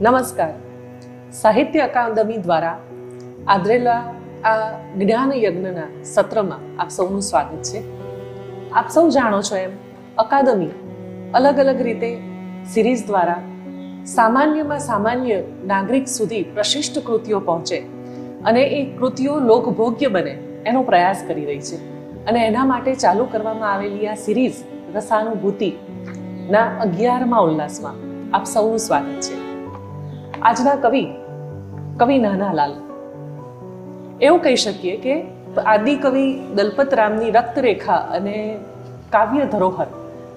નમસ્કાર. સાહિત્ય અકાદમી દ્વારા આદરેલા આ જ્ઞાન યજ્ઞના સત્રમાં આપ સૌનું સ્વાગત છે. આપ સૌ જાણો છો એમ, અકાદમી અલગ અલગ રીતે સિરીઝ દ્વારા સામાન્યમાં સામાન્ય નાગરિક સુધી પ્રશિષ્ટ કૃતિઓ પહોંચે અને એ કૃતિઓ લોકભોગ્ય બને એનો પ્રયાસ કરી રહી છે. અને એના માટે ચાલુ કરવામાં આવેલી આ સિરીઝ રસાનુભૂતિના અગિયારમાં ઉલ્લાસમાં આપ સૌનું સ્વાગત છે. આજના કવિ કવિ નાનાલાલ. એવું કહી શકીએ કે આદિ કવિ દલપતરામની રક્તરેખા અને કાવ્ય ધરોહર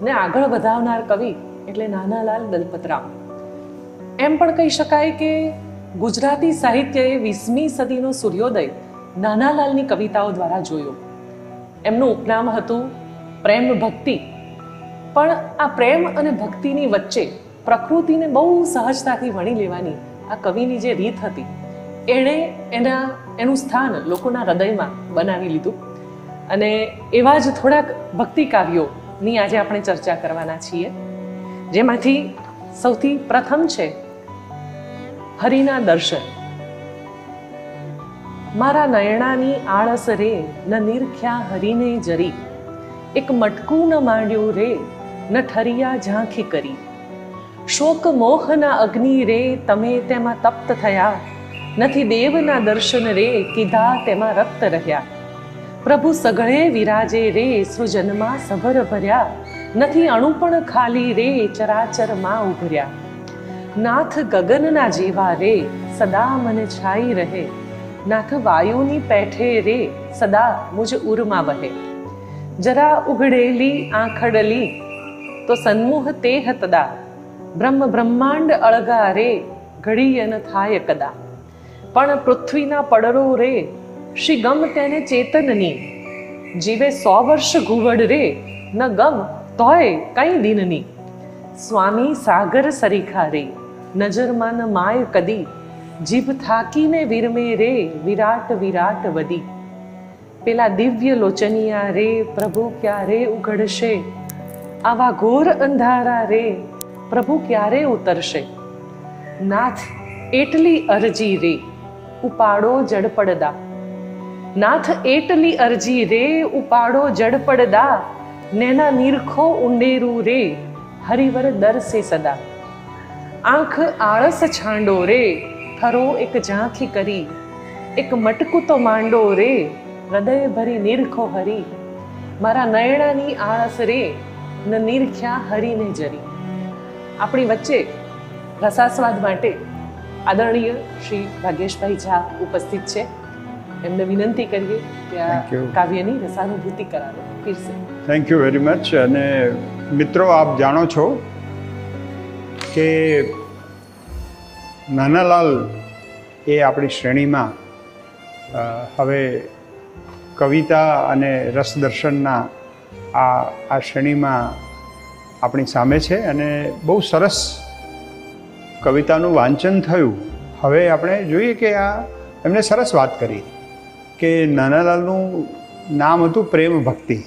ને આગળ વધાવનાર કવિ એટલે નાનાલાલ દલપતરામ એમ પણ કહી શકાય કે ગુજરાતી સાહિત્યએ વીસમી સદીનો સૂર્યોદય નાનાલાલની કવિતાઓ દ્વારા જોયો. એમનું ઉપનામ હતું પ્રેમ ભક્તિ. પણ આ પ્રેમ અને ભક્તિની વચ્ચે પ્રકૃતિને બહુ સહજતાથી વણી લેવાની આ કવિની જે રીત હતી, એણે એના, એનું સ્થાન લોકોના હૃદયમાં બનાવી લીધું. અને એવા જ થોડાક ભક્તિ કાવ્યોની આજે આપણે ચર્ચા કરવાના છીએ. જેમાંથી સૌથી પ્રથમ છે, હરિના દર્શન. મારા નયણાની આળસ રે, ન નિરખ્યા હરીને જરી. એક મટકું ન માંડ્યું રે, ન ઠરિયા ઝાંખી કરી. શોક મોહના અગ્નિ રે, તમે તેમાં તપ્ત થયા. નથી દેવના દર્શન રે, કીધા તેમાં રક્ત રહ્યા. પ્રભુ સઘળે વિરાજે રે, સૃજનમાં સભર ભર્યા. નથી અણુ પણ ખાલી રે ચરાચરમાં ઉભર્યા. નાથ ગગનના જેવા રે, સદા મને છાઈ રહે. નાથ વાયુની પેઠે રે, સદા મુજ ઉરમાં વહે. જરા ઉઘડેલી, આંખડલી, તો સન્મુહ તેહ તદા. બ્રહ્મ બ્રહ્માંડ અળગા રે ઘડી અન થાય કદા. પણ પૃથ્વીના પડરો રે, શ્રી ગમ તેને ચેતનની જીવે સો વર્ષ ઘુવડ રે, ન ગમ તોય કઈ દિનની સ્વામી સાગર સરીખા રે નજરમાં ન માય કદી. જીભ થાકીને વિરમે રે, વિરાટ વિરાટ વદી. પેલા દિવ્ય લોચનિયા રે, પ્રભુ ક્યારે ઉઘડશે? આવા ઘોર અંધારા રે પ્રભુ ક્યારે ઉતરશે? નાથ, એટલી અરજી રે, ઉપાડો જડપડદા. નાથ, એટલી અરજી રે, ઉપાડો જડપડદા. નેના નિરખો ઉંડેરું રે, હરિવર દરસે સદા. આંખ આળસ છાંડો રે ખરો એક ઝાંખી કરી. એક મટકું તો માંડો રે હૃદય ભરી નિરખો હરી. મારા નયણાની આળસ રે, ન નિરખ્યા હરીને જરી. આપણી વચ્ચે રસાસ્વાદ માટે આદરણીય શ્રી ભાગેશભાઈ ઝા ઉપસ્થિત છે. એમને વિનંતી કરીએ કે આ કાવ્યની રસાનુભૂતિ કરાવે. પીરસે થેન્ક યુ વેરી મચ અને મિત્રો આપ જાણો છો કે નાનાલાલ એ આપણી શ્રેણીમાં હવે કવિતા અને રસદર્શનના આ આ શ્રેણીમાં આપણી સામે છે અને બહુ સરસ કવિતાનું વાંચન થયું. હવે આપણે જોઈએ કે આ એમણે સરસ વાત કરી કે નાનાલાલનું નામ હતું પ્રેમ ભક્તિ.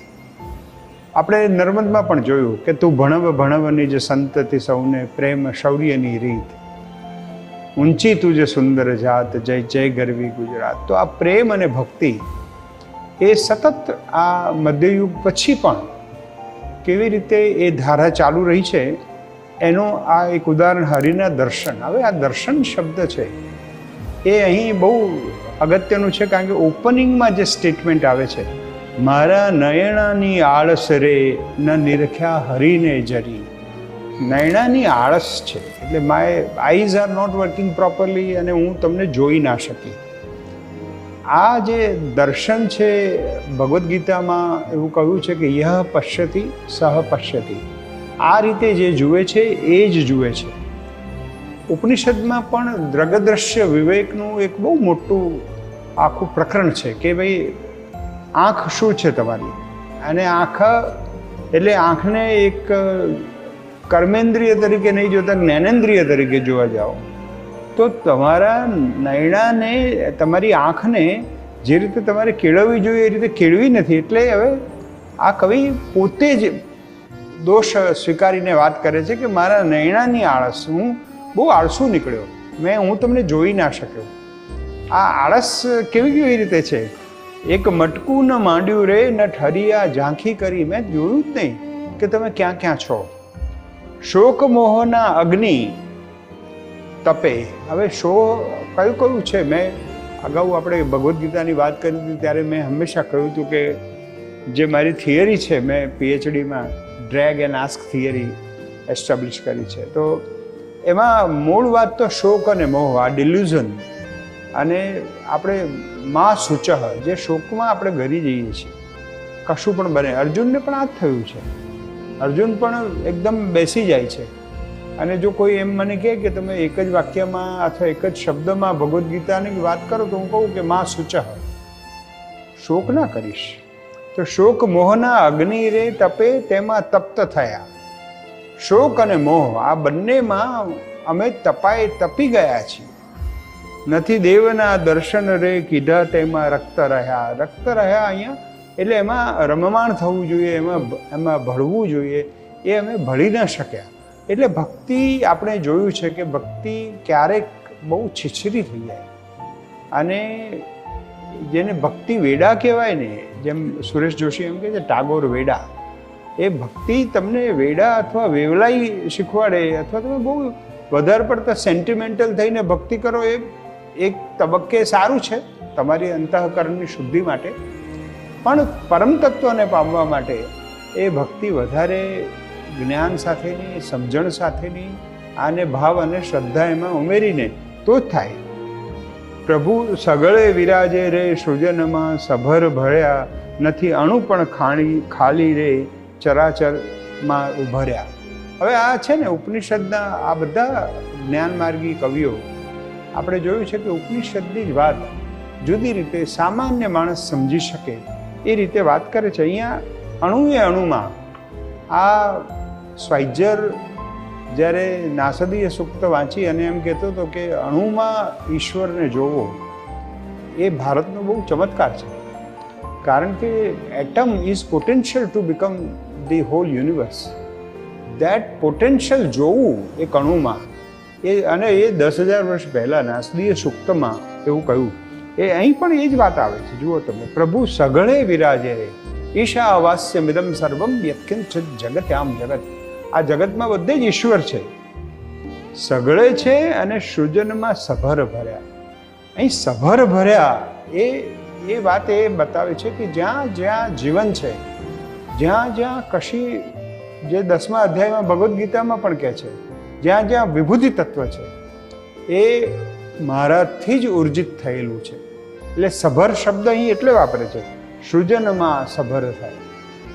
આપણે નર્મદમાં પણ જોયું કે તું ભણવ ભણવની જે સંતતિ સૌને પ્રેમ શૌર્યની રીત. ઊંચી તુજે સુંદર જાત, જય જય ગરવી ગુજરાત. તો આ પ્રેમ અને ભક્તિ એ સતત આ મધ્યયુગ પછી પણ કેવી રીતે એ ધારા ચાલુ રહી છે, એનું આ એક ઉદાહરણ હરિના દર્શન. હવે આ દર્શન શબ્દ છે, એ અહીં બહુ અગત્યનું છે, કારણ કે ઓપનિંગમાં જે સ્ટેટમેન્ટ આવે છે, મારા નયણાની આળસ રે, ન નિરખ્યા હરીને જરી. નયણાની આળસ છે, એટલે my eyes are not working properly અને હું તમને જોઈ ના શકી. આ જે દર્શન છે ભગવદ્ ગીતામાં એવું કહ્યું છે કે યહ પશ્યતિ, સહ પશ્યતિ. આ રીતે જે જુએ છે, એ જ જુએ છે. ઉપનિષદમાં પણ દ્રગદ્રશ્ય વિવેકનું એક બહુ મોટું આખું પ્રકરણ છે કે ભાઈ આંખ શું છે તમારી? અને આંખ, એટલે આંખને એક કર્મેન્દ્રિય તરીકે નહીં જોતા, જ્ઞાનેન્દ્રિય તરીકે જોવા જાઓ. તો તમારા નૈણાને તમારી આંખને જે રીતે તમારે કેળવવી જોઈએ એ રીતે કેળવી નથી. એટલે હવે આ કવિ પોતે જ દોષ સ્વીકારીને વાત કરે છે કે મારા નૈણાની આળસ, હું બહુ આળસુ નીકળ્યો. મેં, હું તમને જોઈ ના શક્યો. આ આળસ કેવી કેવી રીતે છે? એક મટકું ન માંડ્યું રે, ન ઠરિયા ઝાંખી કરી. મેં જોયું જ નહીં કે તમે ક્યાં ક્યાં છો. શોક મોહના અગ્નિ તપે. હવે શો કયું કયું છે? મેં અગાઉ આપણે ભગવદ્ ગીતાની વાત કરી હતી, ત્યારે મેં હંમેશા કહ્યું હતું કે જે મારી થિયરી છે, મેં પીએચડીમાં drag and ask theory establish કરી છે. તો એમાં મૂળ વાત તો શોક અને મોહ, આ ડિલ્યુઝન અને આપણે મા સૂચહ, જે શોકમાં આપણે ઘરી જઈએ છીએ. કશું પણ બને. અર્જુનને પણ આ જ થયું છે. અર્જુન પણ એકદમ બેસી જાય છે. અને જો કોઈ એમ મને કહે કે તમે એક જ વાક્યમાં અથવા એક જ શબ્દમાં ભગવદ્ ગીતાની વાત કરો, તો હું કહું કે માં સૂચ શોક ના કરીશ. તો શોક મોહના અગ્નિ રે તપે તેમાં તપ્ત થયા. શોક અને મોહ આ બંનેમાં અમે તપાએ તપી ગયા છીએ. નથી દેવના દર્શન રે કીધા તેમાં રક્ત રહ્યા. રક્ત રહ્યા અહીંયા એટલે એમાં રમમાણ થવું જોઈએ, એમાં એમાં ભળવું જોઈએ. એ અમે ભળી ન શક્યા. એટલે ભક્તિ આપણે જોયું છે કે ભક્તિ ક્યારેક બહુ છીછરી થઈ જાય. અને જેને ભક્તિ વેડા કહેવાય ને, જેમ સુરેશ જોશી એમ કહે છે, ટાગોર વેડા. એ ભક્તિ તમને વેડા અથવા વેવલાઈ શીખવાડે અથવા તમે બહુ વધારે પડતા સેન્ટિમેન્ટલ થઈને ભક્તિ કરો એ એક તબક્કે સારું છે તમારી અંતઃકરણની શુદ્ધિ માટે. પણ પરમ તત્વને પામવા માટે એ ભક્તિ વધારે જ્ઞાન સાથેની, સમજણ સાથેની, આને ભાવ અને શ્રદ્ધા એમાં ઉમેરીને તો જ થાય. પ્રભુ સગળે વિરાજે રે, સૃજનમાં સભર ભળ્યા નથી અણુ પણ ખાણી, ખાલી રે, ચરાચરમાં ઉભર્યા. હવે આ છે ને ઉપનિષદના આ બધા જ્ઞાનમાર્ગી કવિઓ. આપણે જોયું છે કે ઉપનિષદની જ વાત જુદી રીતે સામાન્ય માણસ સમજી શકે. એ રીતે વાત કરે છે. અહીંયા અણુએ અણુમાં આ સ્વાઇજર જ્યારે નાસદીય સુક્ત વાંચી અને એમ કહેતો હતો કે અણુમાં ઈશ્વરને જોવો, એ ભારતનો બહુ ચમત્કાર છે. કારણ કે atom is potential to become the whole universe. That potential જોવું એ કણુમાં. એ અને એ દસ હજાર વર્ષ પહેલાં નાસદીય સુક્તમાં એવું કહ્યું. એ અહીં પણ એ જ વાત આવે છે. જુઓ તમે, પ્રભુ સઘળે વિરાજે રે ઈશા અવાસ્ય મિદમ સર્વમ યત્કિંચિત જગત આમ જગત. આ જગતમાં બધે જ ઈશ્વર છે. સગળે છે અને સૃજનમાં સભર ભર્યા. અહીં સભર ભર્યા એ એ વાત એ બતાવે છે કે જ્યાં જ્યાં જીવન છે, જ્યાં જ્યાં કશી જે દસમા અધ્યાયમાં ભગવદ્ ગીતામાં પણ કહે છે, જ્યાં જ્યાં વિભૂતિ તત્વ છે, એ મારાથી જ ઉર્જિત થયેલું છે. એટલે સભર શબ્દ અહીં એટલે વાપરે છે, સૃજનમાં સભર થાય.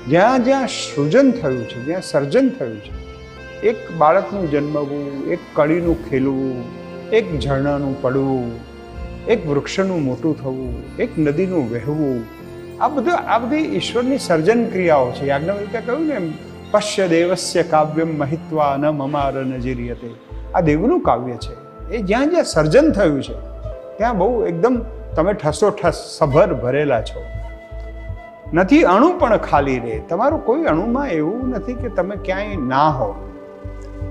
જ્યાં જ્યાં સૃજન થયું છે, જ્યાં સર્જન થયું છે, એક બાળકનું જન્મવું, એક કળીનું ખેલવું, એક ઝરણાનું પડવું, એક વૃક્ષનું મોટું થવું, એક નદીનું વહેવું, આ બધું, આ બધી ઈશ્વરની સર્જન ક્રિયાઓ છે. યાજ્ઞવલ્કે કહ્યું ને પશ્ય દેવસ્ય કાવ્યમ મહિત્વા ન મમાર નજીરિયતે આ દેવનું કાવ્ય છે. એ જ્યાં જ્યાં સર્જન થયું છે, ત્યાં બહુ એકદમ તમે ઠસો ઠસ સભર ભરેલા છો. નથી, અણુ પણ ખાલી રહે. તમારું કોઈ અણુમાં એવું નથી કે તમે ક્યાંય ના હો.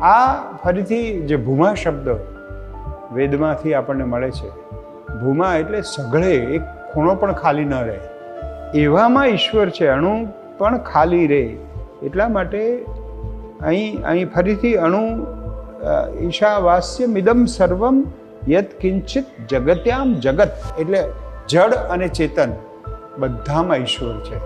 આ ફરીથી જે ભૂમા શબ્દ વેદમાંથી આપણને મળે છે. ભૂમા એટલે સઘળે, એક ખૂણો પણ ખાલી ન રહે. એવામાં ઈશ્વર છે, અણુ પણ ખાલી રહે. એટલા માટે અહીં અહીં ફરીથી અણુ ઈશાવાસ્ય મિદમ સર્વમ યત કિંચિત જગત્યામ જગત. એટલે જડ અને ચેતન. બધામાં ઈશ્વર છે.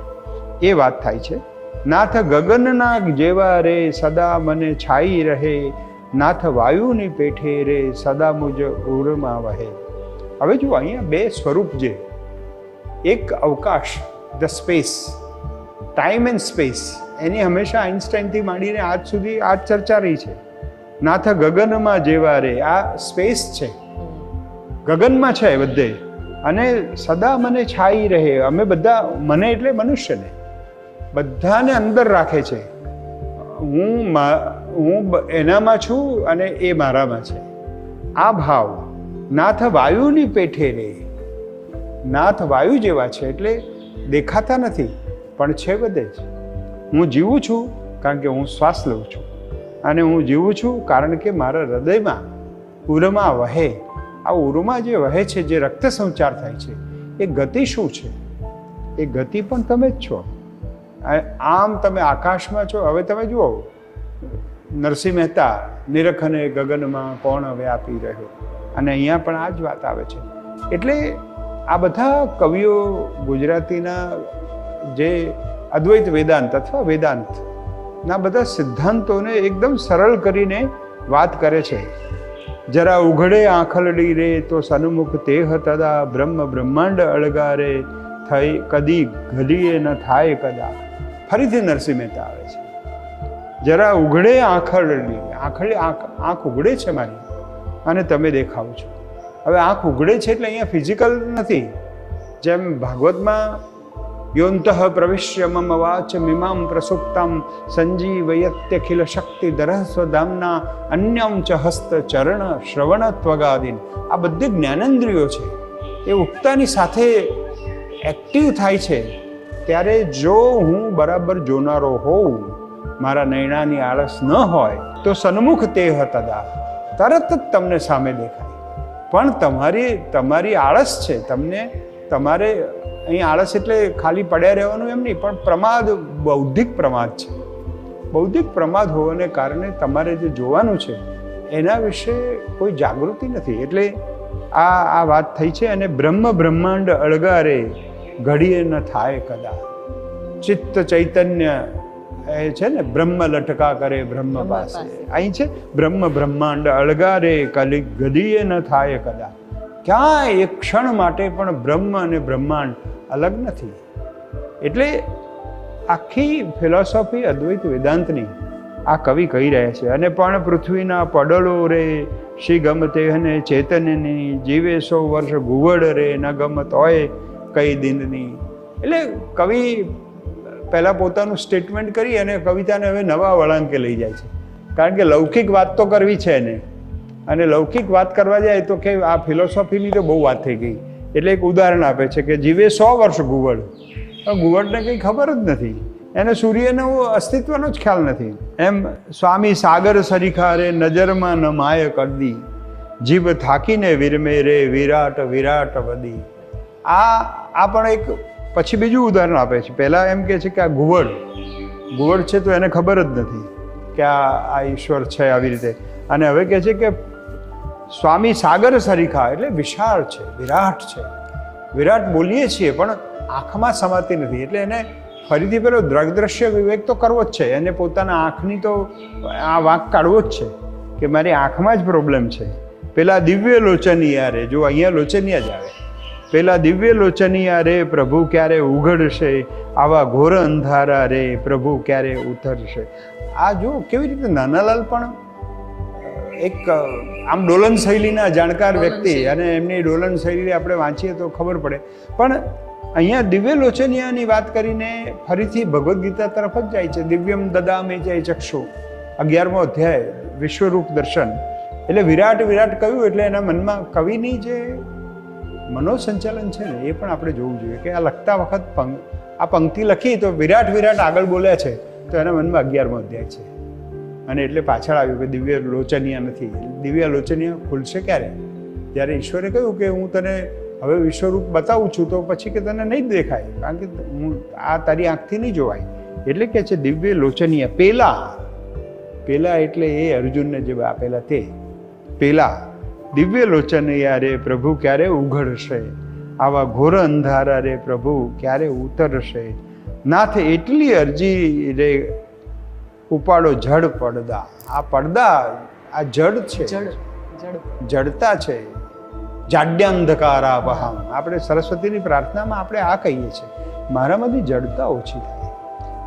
એ વાત થાય છે. નાથ ગગનના જેવા રે, સદા મને છાઈ રહે. નાથ વાયુની પેઠે રે, સદા મુજ ઉરમાં વહે. હવે જો અહીંયા બે સ્વરૂપ છે. એક અવકાશ the space time and space એની હંમેશા આઇન્સ્ટાઈનથી માંડીને આજ સુધી આ ચર્ચા રહી છે. નાથ ગગનમાં જેવા રે, આ સ્પેસ છે. ગગનમાં છે બધે. અને સદા મને છાઈ રહે. અમે બધા, મને એટલે મનુષ્યને. બધાને અંદર રાખે છે. હું હું એનામાં છું અને એ મારામાં છે. આ ભાવ નાથ વાયુની પેઠે રે. નાથ વાયુ જેવા છે એટલે દેખાતા નથી, પણ છે બધે જ. હું જીવું છું કારણ કે હું શ્વાસ લઉં છું. અને હું જીવું છું કારણ કે મારા હૃદયમાં પૂરમાં વહે. આ ઉરુમાં જે વહે છે, જે રક્ત સંચાર થાય છે, એ ગતિ શું છે? એ ગતિ પણ તમે જ છો. આમ તમે આકાશમાં છો. હવે તમે જુઓ, નરસિંહ મહેતા નિરખને ગગનમાં કોણ વ્યાપી રહ્યો? અને અહીંયા પણ આ જ વાત આવે છે. એટલે આ બધા કવિઓ ગુજરાતીના જે અદ્વૈત વેદાંત અથવા વેદાંતના બધા સિદ્ધાંતોને એકદમ સરળ કરીને વાત કરે છે. જરા ઉઘડે આંખલડી રે તો સન્મુખ તે તદા બ્રહ્મ બ્રહ્માંડ અળગારે. થઈ કદી ઘડીએ ન થાય કદા. ફરીથી નરસિંહ મહેતા આવે છે. જરા ઉઘડે આંખલડી આંખડી આંખ આંખ ઉઘડે છે મારી. અને તમે દેખાવ છો. હવે આંખ ઉઘડે છે એટલે અહીંયા ફિઝિકલ નથી. જેમ ભાગવતમાં યોંતઃ પ્રવિશ્ય મમ વાચ મિમામ પ્રસુપ્તામ સંજીવયત્યખિલ શક્તિ દરહસ્વધામના અન્યમ ચ હસ્ત ચરણ શ્રવણ ત્વગાદિન આ બધી જ્ઞાનેન્દ્રિયો છે. એ ઉગતાની સાથે એક્ટિવ થાય છે. ત્યારે જો હું બરાબર જોનારો હોઉં, મારા નૈણાની આળસ ન હોય, તો સન્મુખ તે હતા તરત જ તમને સામે દેખાય. પણ તમારી તમારી આળસ છે. તમને, તમારે અહીં આળસ એટલે ખાલી પડ્યા રહેવાનું એમ નહીં પણ પ્રમાદ બૌદ્ધિક પ્રમાદ છે. બૌદ્ધિક પ્રમાદ હોવાને કારણે તમારે જે જોવાનું છે એના વિશે કોઈ જાગૃતિ નથી. એટલે આ આ વાત થઈ છે અને બ્રહ્મ બ્રહ્માંડ અળગારે ઘડીએ ન થાય કદા. ચિત્ત ચૈતન્ય એ છે ને બ્રહ્મ લટકા કરે બ્રહ્મ પાસે. અહીં છે બ્રહ્મ બ્રહ્માંડ અળગારે કલી ગદીએ ન થાય કદા. ક્યાં એક ક્ષણ માટે પણ બ્રહ્મ અને બ્રહ્માંડ અલગ નથી. એટલે આખી ફિલોસોફી અદ્વૈત વેદાંતની આ કવિ કહી રહ્યા છે. અને પણ પૃથ્વીના પડળો રે શ્રી ગમતે અને ચેતનની, જીવે સો વર્ષ ઘુવડ રે, ન ગમત હોય કઈ દિનની. એટલે કવિ પહેલાં પોતાનું સ્ટેટમેન્ટ કરી અને કવિતાને હવે નવા વળાંકે લઈ જાય છે. કારણ કે લૌકિક વાત તો કરવી છે ને અને લૌકિક વાત કરવા જાય તો કે આ ફિલોસોફીની તો બહુ વાત થઈ ગઈ. એટલે એક ઉદાહરણ આપે છે કે જીવે સો વર્ષ ગુવડ. પણ ગુવડને કંઈ ખબર જ નથી. એને સૂર્યનો અસ્તિત્વનો જ ખ્યાલ નથી. એમ સ્વામી સાગર સરીખા રે નજરમાં ન માય કરદી. જીભ થાકીને વિરમે રે વિરાટ વિરાટ વદી. આ આ પણ એક પછી બીજું ઉદાહરણ આપે છે. પહેલાં એમ કહે છે કે આ ગુવડ. ગુવડ છે તો એને ખબર જ નથી કે આ આ ઈશ્વર છે આવી રીતે. અને હવે કહે છે કે સ્વામી સાગર સરીખા એટલે વિશાળ છે, વિરાટ છે. વિરાટ બોલીએ છીએ, પણ આંખમાં સમાતી નથી. એટલે એને ફરીથી પેલો દ્રગદ્રશ્ય વિવેક તો કરવો જ છે. એને પોતાના આંખની તો આ વાંક કાઢવો જ છે કે મારી આંખમાં જ પ્રોબ્લેમ છે. પેલા દિવ્ય લોચનિયા રે. જો અહીંયા લોચનિયા જ આવે. પેલા દિવ્ય લોચનિયા રે, પ્રભુ ક્યારે ઉઘડશે? આવા ઘોર અંધારા રે, પ્રભુ ક્યારે ઉતરશે? આ જો કેવી રીતે નાનાલાલ પણ એક આમ ડોલન શૈલીના જાણકાર વ્યક્તિ અને એમની ડોલન શૈલી આપણે વાંચીએ તો ખબર પડે. પણ અહીંયા દિવ્ય લોચનિયાની વાત કરીને ફરીથી ભગવદ્ ગીતા તરફ જ જાય છે. દિવ્યમ દદામે જય ચક્ષુ. અગિયારમો અધ્યાય વિશ્વરૂપ દર્શન. એટલે વિરાટ વિરાટ કહ્યું એટલે એના મનમાં કવિની જે મનોસંચાલન છે ને એ પણ આપણે જોવું જોઈએ કે આ લખતા વખત પંક આ પંક્તિ લખી તો વિરાટ વિરાટ આગળ બોલ્યા છે. તો એના મનમાં અગિયારમો અધ્યાય છે. અને એટલે પાછળ આવ્યું કે દિવ્ય લોચનિયા નથી. દિવ્ય લોચનિયા ખુલશે ક્યારે? ત્યારે ઈશ્વરે કહ્યું કે હું તને હવે વિશ્વરૂપ બતાવું છું, તો પછી કે તને નહીં જ દેખાય. કારણ કે હું આ તારી આંખથી નહીં જોવાય. એટલે કે છે દિવ્ય લોચનીય, પેલા. પેલા એટલે એ અર્જુનને જે આપેલા તે. પેલા. દિવ્ય લોચનિયા રે પ્રભુ ક્યારે ઉઘડશે? આવા ઘોર અંધારા રે પ્રભુ ક્યારે ઉતરશે? નાથ, એટલી અરજી રે ઉપાડો જડ પડદા. આ પડદા આ જડ છે. જડ જડ. જડતા છે. જાડ્યાંધકારા વહામ આપણે સરસ્વતીની પ્રાર્થનામાં આપણે આ કહીએ છીએ. મારામાંથી જડતા ઓછી થાય.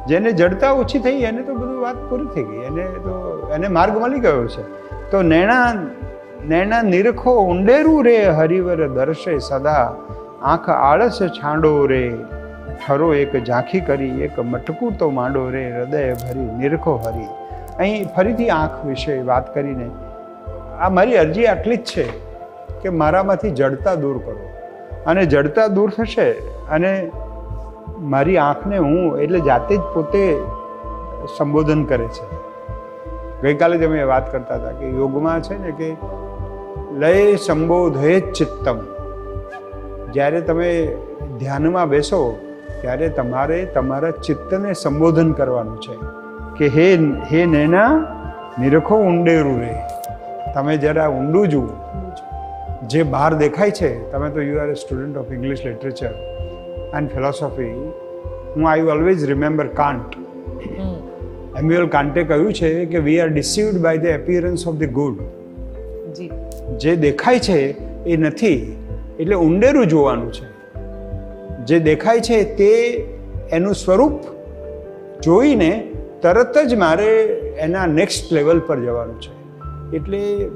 જેને જડતા ઓછી થઈ એને તો બધું વાત પૂરી થઈ ગઈ. એને તો એને માર્ગ મળી ગયો છે. તો નૈણા નૈણા નિરખો ઊંડેરું રે હરિવર દર્શે સદા. આંખ આળસ છાંડો રે. ઠરો એક ઝાંખી કરી, એક મટકું તો માંડો રે હૃદય ભરી નિરખો હરી. અહીં ફરીથી આંખ વિશે વાત કરીને, આ મારી અરજી આટલી જ છે કે મારામાંથી જડતા દૂર કરો. અને જડતા દૂર થશે અને મારી આંખને હું એટલે જાતે જ પોતે સંબોધન કરે છે. ગઈકાલે જ અમે વાત કરતા હતા કે યોગમાં છે ને કે લય સંબોધે ચિત્તમ. જ્યારે તમે ધ્યાનમાં બેસો ત્યારે તમારે તમારા ચિત્તને સંબોધન કરવાનું છે કે હે હે નૈના નિરખો ઊંડેરું રે. તમે જરા ઊંડું જુઓ. જે બહાર દેખાય છે તમે તો you are a student of English literature and philosophy હું I always remember Kant Immanuel કાન્ટે કહ્યું છે કે we are deceived by the appearance of the good જી. જે દેખાય છે એ નથી એટલે ઊંડેરું જોવાનું છે. જે દેખાય છે તે એનું સ્વરૂપ જોઈને તરત જ મારે એના નેક્સ્ટ લેવલ પર જવાનું છે. એટલે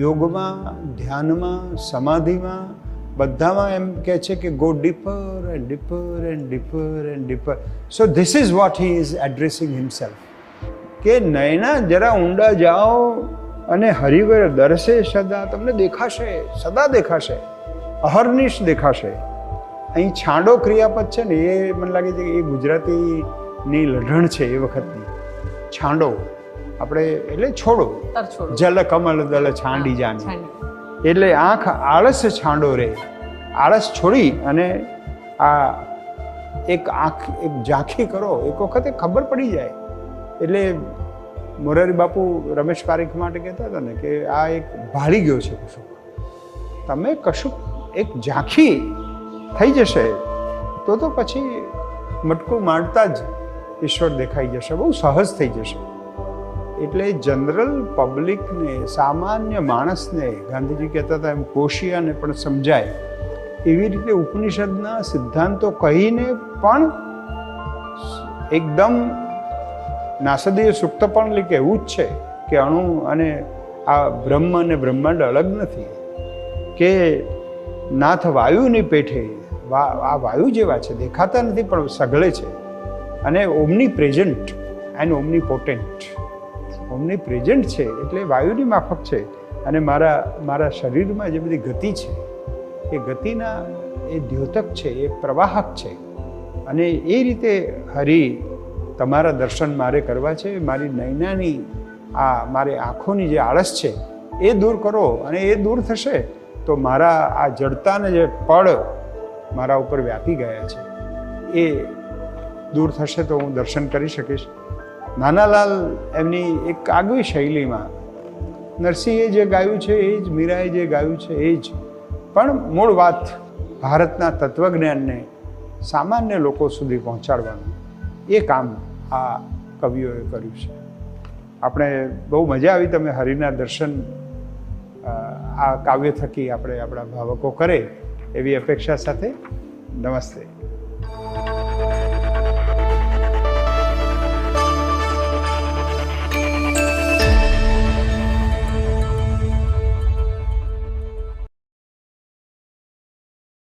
યોગમાં, ધ્યાનમાં, સમાધિમાં બધામાં એમ કહે છે કે go deeper and deeper and deeper and deeper so this is what he is addressing himself કે નયના જરા ઊંડા જાઓ અને હરિવર દર્શે સદા. તમને દેખાશે, સદા દેખાશે, અહર્નિશ દેખાશે. અહીં છાંડો ક્રિયાપદ છે ને એ મને લાગે છે કે એ ગુજરાતીની લઢણ છે એ વખતની. છાંડો. આપણે એટલે છોડો. જલ કમલ દલ છાંડી જાની. એટલે આંખ આળસ છાંડો રે. આળસ છોડી અને આ એક આંખ એક ઝાંખી કરો. એક વખતે ખબર પડી જાય. એટલે મોરારી બાપુ રમેશ પારેખ માટે કહેતા હતા ને કે આ એક ભાળી ગયો છે કશું તમે કશુંક એક ઝાંખી થઈ જશે, તો તો પછી મટકું માંડતા જ ઈશ્વર દેખાઈ જશે, બહુ સહજ થઈ જશે. એટલે જનરલ પબ્લિકને, સામાન્ય માણસને, ગાંધીજી કહેતા હતા એમ, કોશિયાને પણ સમજાય, એવી રીતે ઉપનિષદના સિદ્ધાંતો કહીને પણ એકદમ નાસદીય સુક્ત પણ લે કે એવું જ છે કે અણુ અને આ બ્રહ્મ અને બ્રહ્માંડ અલગ નથી, કે નાથ વાયુની પેઠે આ વાયુ જેવા છે, દેખાતા નથી, પણ સઘળે છે. અને omnipresent and omnipotent omnipresent છે, એટલે વાયુની માફક છે. અને મારા મારા શરીરમાં જે બધી ગતિ છે, એ ગતિના એ દ્યોતક છે, એ પ્રવાહક છે. અને એ રીતે હરિ તમારા દર્શન મારે કરવા છે, મારી નૈનાની આ મારી આંખોની જે આળસ છે, એ દૂર કરો. અને એ દૂર થશે, તો મારા આ જડતાને જે પડ મારા ઉપર વ્યાપી ગયા છે. એ દૂર થશે તો હું દર્શન કરી શકીશ. નાનાલાલ એમની એક આગવી શૈલીમાં, નરસિંહે જે ગાયું છે એ જ મીરાએ જે ગાયું છે એ જ. પણ મૂળ વાત ભારતના તત્વજ્ઞાનને સામાન્ય લોકો સુધી પહોંચાડવાનું. એ કામ આ કવિઓએ કર્યું છે. આપણે બહુ મજા આવી તમે હરિના દર્શન આ કાવ્ય થકી આપણે આપણા ભાવકો કરે. એવી અપેક્ષા સાથે નમસ્તે.